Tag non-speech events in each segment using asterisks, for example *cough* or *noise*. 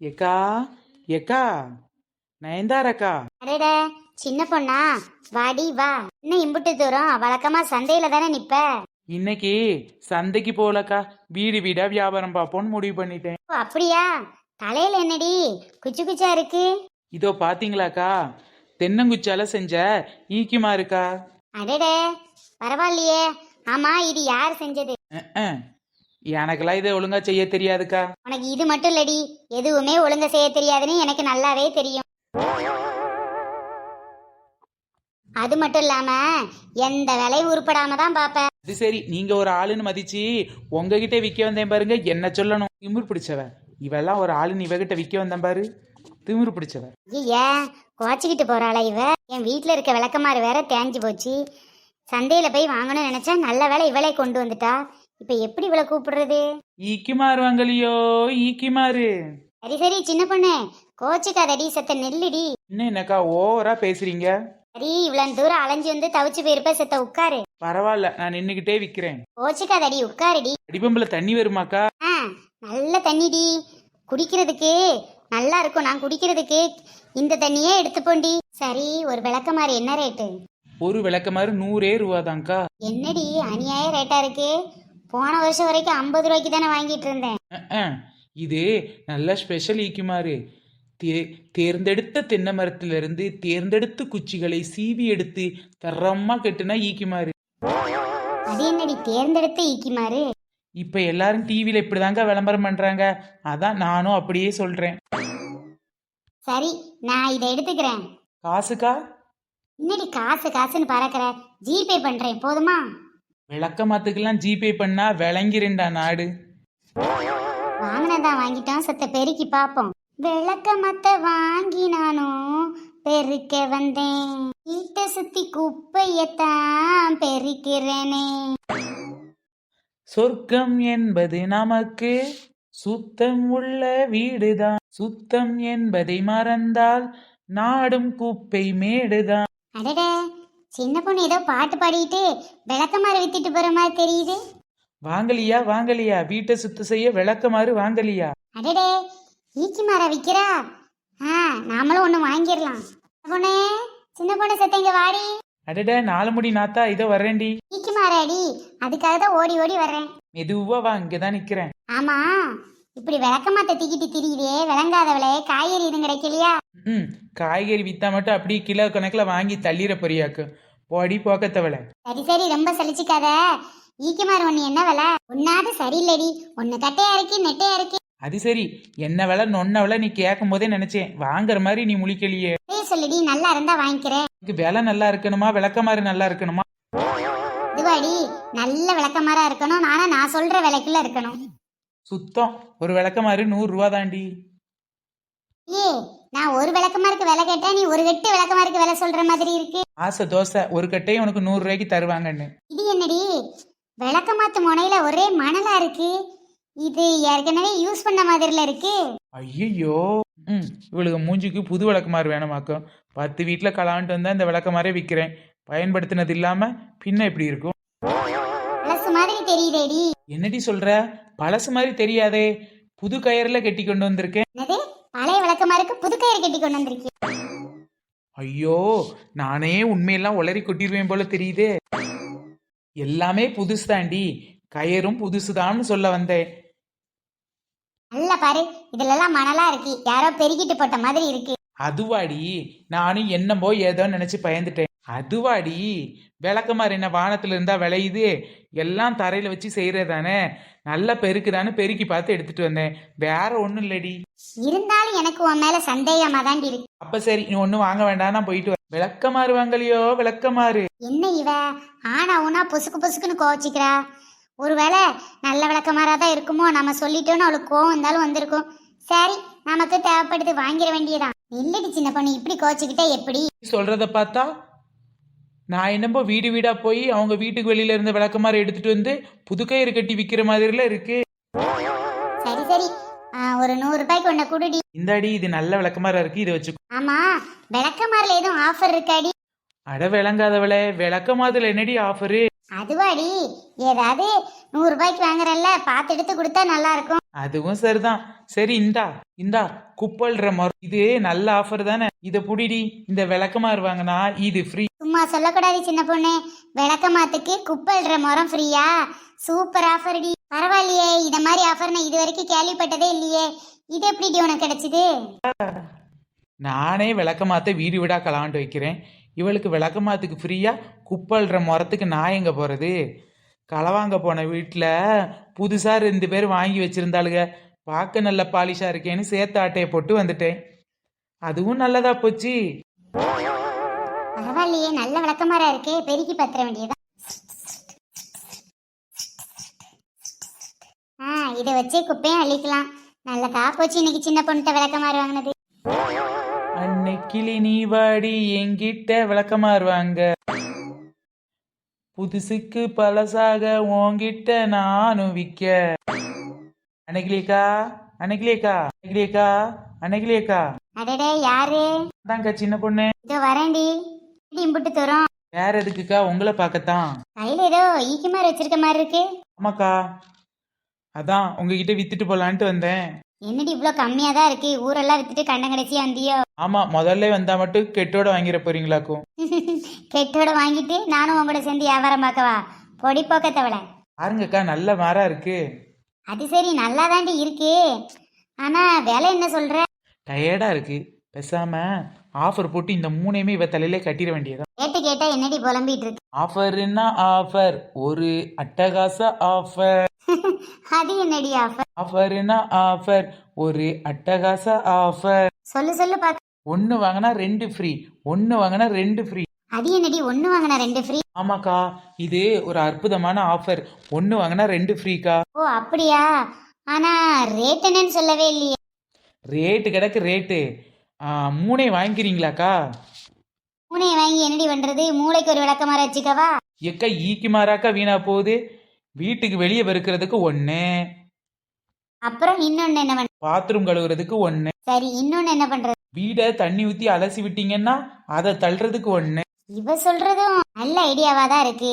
ஏக்கா ஏக்கா நயன்தாரக்கா. அடட சின்ன பொண்ணா வாடி வா. இன்னும் இம்புட்டு தூரம்? வழக்கமா சந்தையில தானே நிப்ப? இன்னைக்கு சந்தைக்கு போகலக்கா வீடு வீடா வியாபாரம் பார்ப்போம்னு முடிவு பண்ணிட்டேன். ஓ அப்படியா? தலையில என்னடி? குச்சி குச்சா இருக்கு? இதோ பாத்தீங்களாக்கா? தென்னங்குச்சால செஞ்ச ஈக்கிமா இருக்கா அடட பரவாயில்லையே. ஆமா இது யார் செஞ்சது? அஹ். எனக்கெல்லாம் இதை ஒழுங்கா செய்ய தெரியாதுக்கா. உனக்கு இது மட்டும் இல்லடி எதுவுமே ஒழுங்கா செய்ய தெரியாதுன்னு எனக்கு நல்லாவே தெரியும். அது மட்டும் இல்லாம எந்த வேலையும் உருப்படாம தான் பாப்ப. அது சரி நீங்க ஒரு ஆளுன்னு மதிச்சு உங்ககிட்ட விற்க வந்தேன் பாருங்க என்ன சொல்லணும். திமிர் பிடிச்சவ இவெல்லாம் ஒரு ஆளுன்னு இவகிட்ட விற்க வந்தேன் பாரு. திமிர் பிடிச்சவ ஐயா குவாச்சிக்கிட்டு போறாளா இவ. என் வீட்ல இருக்க விளக்கமாறு வேற தேஞ்சு போச்சு. சந்தையில போய் வாங்கணும்னு நினைச்சா நல்ல வேலை இவளே கொண்டு வந்துட்டா. இப்ப எப்படி இவளை கூப்பிடுறது? ஈக்கிமாறு வாங்கலியோ ஈக்கிமாறு சரி சரி சின்ன பொண்ணு. கோச்சுக்காதடி செத்த நெல்லுடி. இன்னும் என்னக்கா ஓவரா பேசுறீங்க? சரி இவ்வளவு தூரம் அலைஞ்சு வந்து தவிச்சு போயிருப்ப செத்த உட்காரு. பரவாயில்ல நான் நின்னுகிட்டே விக்கிறேன். கோச்சுக்காதடி உட்காருடி. அடிபம்புல தண்ணி வருமாக்கா? ஆ நல்ல தண்ணிடி. குடிக்கிறதுக்கு நல்லா இருக்கும். நான் குடிக்கிறதுக்கு இந்த தண்ணியே எடுத்து போண்டி சரி ஒரு விளக்கமாறு என்ன ரேட்டு? ஒரு விளக்கமாறு நூறே ரூபாதான்க்கா. என்னடி அநியாய ரேட்டா இருக்கு. போன வருஷம் வரைக்கும் ஐம்பது ரூபாய்க்கு தானே வாங்கிட்டு இருந்தேன். இது நல்ல ஸ்பெஷல் ஈக்குமாறு. தே தேர்ந்தெடுத்த தென்னை மரத்திலிருந்து தேர்ந்தெடுத்த குச்சிகளை சீவி எடுத்து தரமா கெட்டுனா ஈக்குமாறு. அது என்னடி தேர்ந்தெடுத்த ஈக்கிமாறு? இப்ப எல்லாரும் டிவியில இப்படிதாங்க விளம்பரம் பண்றாங்க. அதான் நானும் அப்படியே சொல்றேன். சரி நான் இதை எடுத்துக்கிறேன். காசுக்கா? என்னடி காசு காசுன்னு பறக்கிற? ஜிபே பண்றேன் போதுமா? விளக்க மாத்துக்கெல்லாம் ஜிபே பண்ணா விளங்கிருண்டா நாடு. வாங்கினதான் வாங்கிட்டோம். சத்த பெருக்கி பார்ப்போம் விளக்க மத்த வாங்கி நானும் பெருக்க வந்தேன். வீட்டை சுத்தி குப்பையத்தான் பெருக்கிறேனே. சொர்க்கம் என்பது நமக்கு சுத்தம் உள்ள வீடுதான். சுத்தம் என்பதை மறந்தால் நாடும் குப்பை மேடுதான். அடட சின்ன பொண்ணு ஏதோ பாட்டு பாடிட்டு விளக்கமாறு வித்துட்டு போற மாதிரி தெரியுது. வாங்கலியா வாங்கலியா? வீட்டை சுத்தம் செய்ய விளக்கமாறு வாங்கலியா? அடடே ஈக்கி மர விக்கிறா? ஆ நாமளும் ஒண்ணு வாங்கிடலாம். பொண்ணு சின்ன பொண்ணு செத்த இங்க வாடி. அடட நாலு முடி நாத்தா இதோ வர்றேன்டி. ஈக்கி மாறாடி அதுக்காக தான் ஓடி ஓடி வர்றேன். மெதுவா வா இங்கதான் நிக்கிறேன். ஆமா இப்படி விளக்கமாத்த தூக்கிட்டு திரியுதே விளங்காதவளே காய்கறி எதுவும் கிடைக்கலையா? ம் காய்கறி வித்தா மட்டும் அப்படியே கிலோ கணக்கில் வாங்கி தள்ளிட போறியாக்கு. போடி போக்கத்தவளை. சரி சரி ரொம்ப சலிச்சுக்காத. ஈக்கிமார் ஒண்ணு என்ன விலை? ஒன்னாவது சரியில்லடி. ஒன்னு தட்டையா இருக்கு நெட்டையா இருக்கு அது சரி. என்ன விலை நொன்ன விலை நீ கேட்கும் போதே நினைச்சேன். வாங்குற மாதிரி நீ முழிக்கலையே. அதே சொல்லுடி நல்லா இருந்தா வாங்கிக்கிறேன். உனக்கு விலை நல்லா இருக்கணுமா? விளக்கமாறு நல்லா இருக்கணுமா? இதுவாடி நல்ல விளக்கமாரா இருக்கணும். நானா நான் சொல்ற விலைக்குள்ள இருக்கணும். சுத்தம். ஒரு விளக்கமாறு நூறு ரூபா தாண்டி ஏ நான் ஒரு விளக்கமாருக்கு விலை கேட்டா நீ ஒரு வெட்டு விளக்கமாருக்கு விலை சொல்ற மாதிரி இருக்கு. ஆசை தோசை ஒரு கட்டையும் உனக்கு நூறு ரூபாய்க்கு தருவாங்கன்னு. இது என்னடி? விளக்கமாத்து முனையில ஒரே மணலா இருக்கு. இது ஏற்கனவே யூஸ் பண்ண மாதிரில இருக்கு. ஐயோ ம் இவளுக்கு மூஞ்சிக்கு புது விளக்கமாறு வேணுமாக்கும் பத்து வீட்டில் கலான்ட்டு வந்தா இந்த விளக்கமாரே விற்கிறேன் பயன்படுத்தினது இல்லாம பின்ன எப்படி இருக்கும்? பழசு மாதிரி தெரியுதேடி. என்னடி சொல்ற? பழசு மாதிரி தெரியாதே. புது கயர்ல கட்டி கொண்டு வந்திருக்கேன். என்னது பழைய விளக்கமாருக்கு புது கயிறு கட்டி கொண்டு வந்திருக்கு ஐயோ நானே உண்மையெல்லாம் உளறி கொட்டிடுவேன் போல தெரியுதே. எல்லாமே புதுசு தாண்டி கயரும் புதுசுதான்னு சொல்ல வந்தேன். நல்ல பாரு இதுல எல்லாம் மணலா இருக்கு. யாரோ பெருக்கிட்டு போட்ட மாதிரி இருக்கு. அதுவாடி நானும் என்னமோ ஏதோ நினைச்சு பயந்துட்டேன். அதுவாடி. விளக்கமாறு என்ன வானத்துல இருந்தா விளையுது? எல்லாம் தரையில வச்சு செய்யறதானே நல்ல பெருக்குதான்னு பெருக்கி பார்த்து எடுத்துட்டு வந்தேன். வேற ஒண்ணும் இல்லடி. இருந்தாலும் எனக்கு உன் மேல சந்தேகமா தாண்டி இருக்கு. அப்ப சரி நீ ஒண்ணும் வாங்க வேண்டாம் நான் போயிட்டு வரேன். விளக்கமாறு வாங்கலையோ? விளக்கமாறு. என்ன இவ? ஆனா உனா பொசுக்கு பொசுக்குன்னு கோவச்சிக்கிறா. ஒருவேளை நல்ல விளக்கமாரா தான் இருக்குமோ? நம்ம சொல்லிட்டோன்னு அவளுக்கு கோவம் வந்தாலும் வந்திருக்கும். சரி நமக்கு தேவைப்படுது வாங்கிட வேண்டியதான் இல்லடி சின்ன பொண்ணு இப்படி கோச்சிக்கிட்டே எப்படி? சொல்றத பார்த்தா நான் என்னப்போ வீடு வீடா போய் அவங்க வீட்டுக்கு வெளியில இருந்த விளக்கமாறு எடுத்துட்டு வந்து புதுக்கயிறு கட்டி விக்கிற மாதிரில இருக்கு. சரி சரி. ஒரு நூறு ரூபாய்க்கு ஒன்ன குடுடி. இந்தாடி இது நல்ல விளக்கமாரா இருக்கு இதை வச்சு ஆமா விளக்கமாரில் எதுவும் ஆஃபர் இருக்காடி? அட விளங்காதவளே விளக்கமாதுல என்னடி ஆஃபரு அதுவாடி ஏதாவது நூறு ரூபாய்க்கு வாங்குறல்ல பார்த்து எடுத்து கொடுத்தா நல்லா இருக்கும். அதுவும் சரிதான். சரி இந்தா இந்தா குப்பல்ற மரம் இது நல்ல ஆஃபர் தானே? இத புடிடி இந்த விளக்கமாறு வாங்கினா இது ஃப்ரீ சும்மா சொல்லக்கூடாது சின்ன பொண்ணு. விளக்கமாத்துக்கு குப்பல்ற முறம் ஃப்ரீயா சூப்பர் ஆஃபர் டி. பரவாயில்லையே இந்த மாதிரி ஆஃபர் நான் இது வரைக்கும் கேள்விப்பட்டதே இல்லையே. இது எப்படி உனக்கு கிடைச்சது? நானே விளக்கமாத்த வீடு வீடா கலாண்டு வைக்கிறேன். இவளுக்கு விளக்கமாத்துக்கு ஃப்ரீயா குப்பல்ற மரத்துக்கு நான் எங்க போறது? களவாங்க போன வீட்டில் புதுசா ரெண்டு பேர் வாங்கி வச்சிருந்தாளுங்க பார்க்க நல்ல பாலிஷா இருக்கேன்னு சேர்த்து ஆட்டையை போட்டு வந்துட்டேன். அதுவும் நல்லதா போச்சு. பரவாயில்லையே நல்ல விளக்கமாரா இருக்கே. பெருக்கி பத்திர வேண்டியதா? ஆ இதை வச்சே குப்பையும் அழிக்கலாம் நல்லதா போச்சு இன்னைக்கு சின்ன பொண்ணுட்ட விளக்கமாறு வாங்கினது. அன்னைக்கிளி நீ வாடி என்கிட்ட விளக்கமாறுவாங்க புதுசுக்கு பழசாக உன்கிட்ட நானும் விற்க அன்னைக்கிலேக்கா அன்னைக்கிலேக்கா அன்னைக்கிலேக்கா அன்னைக்கிலேக்கா அடடே யாரு? அதான்க்கா சின்ன பொண்ணு. இதோ வரேன்டி. இம்புட்டு தூரம். வேற எதுக்குக்கா உங்களை பார்க்கத்தான். கையில ஏதோ ஈக்கி மாதிரி வச்சிருக்க மாதிரி இருக்கு. ஆமாக்கா. அதான் உங்ககிட்ட வித்துட்டு போலான்ட்டு வந்தேன். என்னடி இவ்வளோ கம்மியாக தான் இருக்கு? ஊரெல்லாம் வித்துட்டு கண்டம் கடைசியா வந்தியோ ஆமா முதல்ல வந்தா மட்டும் கெட்டோட வாங்கிட போறீங்களாக்கும் *laughs* கெட்டோட வாங்கிட்டு நானும் உங்களோட சேர்ந்து வியாபாரம் பார்க்கவா? பொடி போக்க தவளை பாருங்கக்கா நல்ல மாறா இருக்கு. அது சரி நல்லா தாண்டி இருக்கு. ஆனா விலை என்ன சொல்ற? டயர்டா இருக்கு. பேசாம ஆஃபர் போட்டு இந்த மூணையுமே இவ தலையில கட்டிட வேண்டியதான் கேட்டு கேட்டா என்னடி புலம்பிட்டு இருக்கு ஆஃபர்னா ஆஃபர் ஒரு அட்டகாச ஆஃபர் *laughs* அது என்னடி ஆஃபர் ஆஃபர்னா ஆஃபர் ஒரு அட்டகாச ஆஃபர் சொல்லு சொல்லு பாக்க ஒன்று வாங்கினா ரெண்டு ஃப்ரீ ஒன்று வாங்கினா ரெண்டு ஃப்ரீ அது என்னடி? ஒண்ணு வாங்கினா ரெண்டு ஃப்ரீ ஆமாக்கா இது ஒரு அற்புதமான ஆஃபர் ஒன்று வாங்கினா ரெண்டு ஃப்ரீக்கா ஓ அப்படியா? ஆனா ரேட் என்னன்னு சொல்லவே இல்லையே. ரேட்டு கிடக்கு ரேட்டு மூணே வாங்கிக்கிறீங்களாக்கா? பூனையை வாங்கி என்னடி பண்றது? மூளைக்கு ஒரு விளக்கமாற வச்சுக்கவா? எக்கா ஈக்கி மாறாக்கா வீணா போகுது? வீட்டுக்கு வெளியே வெறுக்கிறதுக்கு ஒன்று அப்புறம் இன்னொன்னு என்ன பாத்ரூம் கழுவுறதுக்கு ஒன்று சரி இன்னொன்னு என்ன பண்றது? வீடை தண்ணி ஊற்றி அலசி விட்டீங்கன்னா அதை தள்ளுறதுக்கு ஒன்று இவ சொல்றதும் நல்ல ஐடியாவா தான் இருக்கு.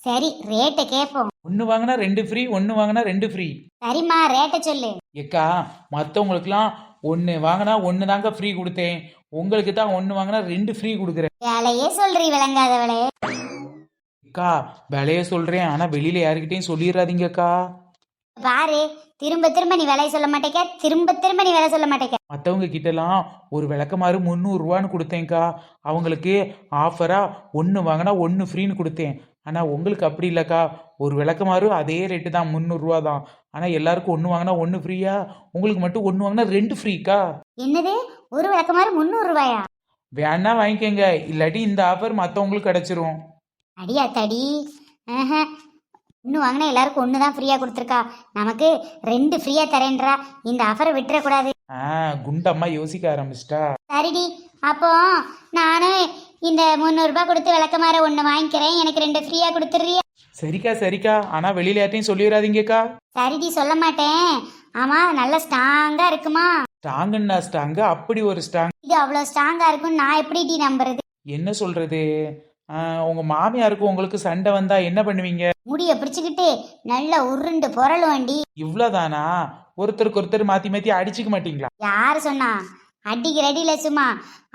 சரி ரேட்டை கேட்போம் ஒன்று வாங்கினா ரெண்டு ஃப்ரீ ஒன்று வாங்கினா ரெண்டு ஃப்ரீ சரிம்மா ரேட்டை சொல்லு. ஏக்கா மற்றவங்களுக்குலாம் ஒன்று வாங்கினா ஒன்று தாங்க ஃப்ரீ கொடுத்தேன். உங்களுக்கு தான் ஒன்று வாங்கினா ரெண்டு ஃப்ரீ கொடுக்குறேன். வேலையே சொல்றீ விளங்காதவளே. அக்கா விலைய சொல்கிறேன் ஆனால் வெளியில் யாருக்கிட்டையும் சொல்லிடாதீங்கக்கா பாரு திரும்ப திரும்ப நீ விலைய சொல்ல மாட்டேக்க திரும்ப திரும்ப நீ விலை சொல்ல மாட்டேக்க. மற்றவங்க கிட்டலாம் ஒரு விளக்கமாறு முந்நூறுரூவான்னு கொடுத்தேன்க்கா. அவங்களுக்கு ஆஃபராக ஒன்று வாங்கினா ஒன்று ஃப்ரீன்னு கொடுத்தேன். ஆனால் உங்களுக்கு அப்படி இல்லைக்கா. ஒரு விளக்கமாறு அதே ரேட்டு தான் முந்நூறுரூவா தான். ஆனால் எல்லாருக்கும் ஒன்று வாங்கினா ஒன்று ஃப்ரீயா? உங்களுக்கு மட்டும் ஒன்று வாங்கினா ரெண்டு ஃப்ரீக்கா? என்னது? ஒரு விளக்கமாறு முந்நூறு ரூபாயா வேணா வாங்கிக்கோங்க. இல்லாட்டி இந்த ஆஃபர் மற்றவங்களுக்கு கிடச்சிரும். அடியா தடி. இன்னும் வாங்கினா எல்லாருக்கும் ஒன்று தான் ஃப்ரீயாக கொடுத்துருக்கா. நமக்கு ரெண்டு ஃப்ரீயாக தரேன்றா. இந்த ஆஃபரை விட்டுறக்கூடாது ஆ குண்டம்மா யோசிக்க ஆரம்பிச்சிட்டா. சரிடி. அப்போ நானும் இந்த முந்நூறுரூபா கொடுத்து விளக்கமாற ஒன்று வாங்கிக்கிறேன். எனக்கு ரெண்டு ஃப்ரீயாக கொடுத்துட்றியா? சரிக்கா சரிக்கா. ஆனால் வெளியில யார்ட்டையும் சொல்லிடாதீங்கக்கா சரிடி சொல்ல மாட்டேன். ஆமாம் நல்ல ஸ்ட்ராங்காக இருக்குமா? ஸ்ட்ராங்குன்னா ஸ்ட்ராங்கு அப்படி ஒரு ஸ்ட்ராங் இது அவ்வளோ ஸ்ட்ராங்காக இருக்கும் நான் எப்படி டி நம்புறது? என்ன சொல்றது? உங்க மாமியாருக்கு உங்களுக்கு சண்டை வந்தா என்ன பண்ணுவீங்க? முடியை பிடிச்சிக்கிட்டு நல்ல உருண்டு புரளு வண்டி. இவ்வளோதானா ஒருத்தருக்கு ஒருத்தர் மாத்தி மாத்தி அடிச்சுக்க மாட்டீங்களா? யார் சொன்னா? அடிக்கிற அடியில சும்மா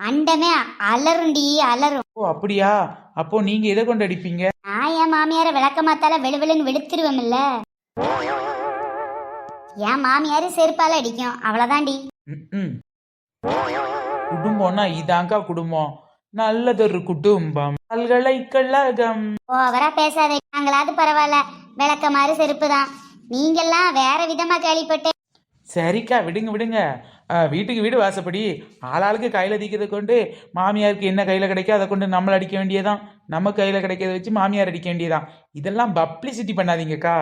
அண்டமே அலருண்டி அலரும். ஓ அப்படியா? அப்போ நீங்க எதை கொண்டு அடிப்பீங்க? நான் என் மாமியார விளக்க மாத்தால வெளுவெளுன்னு வெளுத்துருவோம்ல என் மாமியாரு செருப்பால அடிக்கும். அவ்வளவுதான்டி. ம்ம். குடும்பம்னா இதாங்கா குடும்பம். நல்லதொரு குடும்பம். பல்கலைக்கழகம் ஓவரா பேசாத நாங்களாவது பரவாயில்ல. விளக்க மாதிரி செருப்பு தான் நீங்கெல்லாம் வேற விதமா கேள்விப்பட்டேன் சரிக்கா விடுங்க விடுங்க. ஆ, வீட்டுக்கு வீடு வாசப்படி. ஆளாளுக்கு கையில் தீக்கிறத கொண்டு மாமியாருக்கு என்ன கையில் கிடைக்கோ அதை கொண்டு நம்மளை அடிக்க வேண்டியதான் நம்ம கையில் கிடைக்கிறத வச்சு மாமியார் அடிக்க வேண்டியதான் இதெல்லாம் பப்ளிசிட்டி பண்ணாதீங்கக்கா.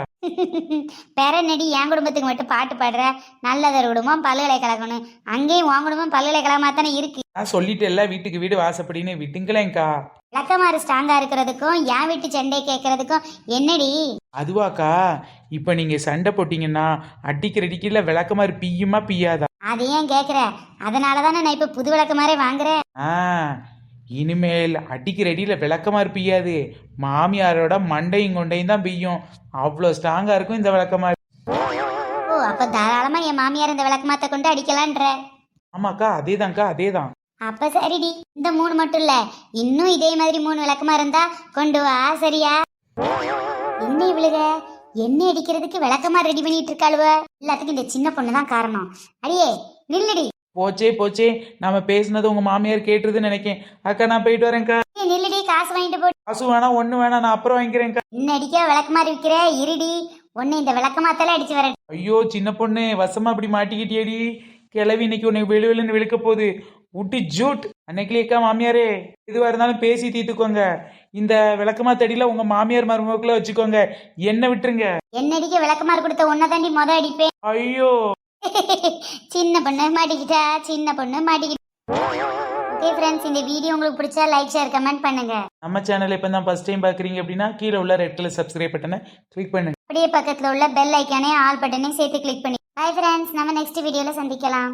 பெற நடி என் குடும்பத்துக்கு மட்டும் பாட்டு பாடுற நல்லதொரு குடும்பம் பல்கலைக்கழகம்னு. அங்கேயும் உன் குடும்பம் பல்கலைக்கழகமா தானே இருக்கு. நான் சொல்லிட்டேன்ல வீட்டுக்கு வீடு வாசப்படின்னு விட்டுங்களேங்க்கா விளக்கமாறு ஸ்ட்ராங்கா இருக்கிறதுக்கும் என் வீட்டு சண்டை கேட்கறதுக்கும் என்னடி? அதுவாக்கா இப்போ நீங்கள் சண்டை போட்டிங்கன்னா அடிக்கிற அடிக்கல விளக்கமாறு பிய்யுமா பிய்யாதா? அது ஏன் கேட்குற. அதனால தானே நான் இப்போ புது விளக்கமாரே வாங்குறேன். ஆ இனிமேல் அடிக்கிற அடியில் விளக்கமாறு பிய்யாது மாமியாரோட மண்டையும் கொண்டையும் தான் பிய்யும். அவ்வளோ ஸ்ட்ராங்காக இருக்கும் இந்த விளக்கமாறு ஓ அப்ப தாராளமா என் மாமியார் இந்த விளக்கமாத்த கொண்டு அடிக்கலான்ற. ஆமாக்கா அதேதான்க்கா அதேதான். அப்ப சரிடி. இந்த மூணு மட்டும் இல்ல இன்னும் இதே மாதிரி மூணு விளக்கமா இருந்தா கொண்டு வா சரியா? என்ன இவளுக? எண்ணெய் அடிக்கிறதுக்கு விளக்கமா ரெடி பண்ணிட்டு இருக்காளுவ? எல்லாத்துக்கும் இந்த சின்ன பொண்ணு தான் காரணம். அடியே நில்லுடி. போச்சே போச்சே. நாம பேசுனது உங்க மாமியார் கேட்டுருதுன்னு நினைக்கேன். அக்கா நான் போயிட்டு வரேன்க்கா. நில்லுடி காசு வாங்கிட்டு போ. காசு வேணாம் ஒண்ணு வேணாம் நான் அப்புறம் வாங்கிக்கிறேன்க்கா. இன்னும் அடிக்க விளக்கமாரி விற்கிற இருடி. ஒன்னு இந்த விளக்கமாத்தால அடிச்சு வரேன். ஐயோ சின்ன பொண்ணு வசமா அப்படி மாட்டிக்கிட்டியடி. கிளவி இன்னைக்கு உனக்கு வெளு வெளுன்னு விழுக்க போகுது. விட்டு ஜூட். அன்னைக்கு மாமியாரே எதுவா இருந்தாலும் பேசி தீர்த்துக்கோங்க. இந்த விளக்கமா தடியில உங்க மாமியார் மருமக்குள்ள வச்சுக்கோங்க. என்ன விட்டுருங்க. என்ன அடிக்க விளக்கமாறு கொடுத்த ஒன்ன தாண்டி மொத அடிப்பேன். ஐயோ. *laughs* சின்ன பொண்ணு மாட்டிக்கிட்டா சின்ன பொண்ணு மாட்டிக்கிட்டா. ஓகே ஃப்ரெண்ட்ஸ் இந்த வீடியோ உங்களுக்கு பிடிச்சா லைக் ஷேர் கமெண்ட் பண்ணுங்க. நம்ம சேனல் இப்போ தான் ஃபர்ஸ்ட் டைம் பார்க்குறீங்க அப்படின்னா கீழே உள்ள ரெட் கலர் சப்ஸ்கிரைப் பட்டனை கிளிக் பண்ணுங்க. அப்படியே பக்கத்துல உள்ள பெல் ஐக்கானே ஆல் பட்டனையும் சேர்த்து கிளிக் பண்ணி பை ஃப்ரெண்ட்ஸ் நம்ம நெக்ஸ்ட் வீடியோல சந்திக்கலாம்.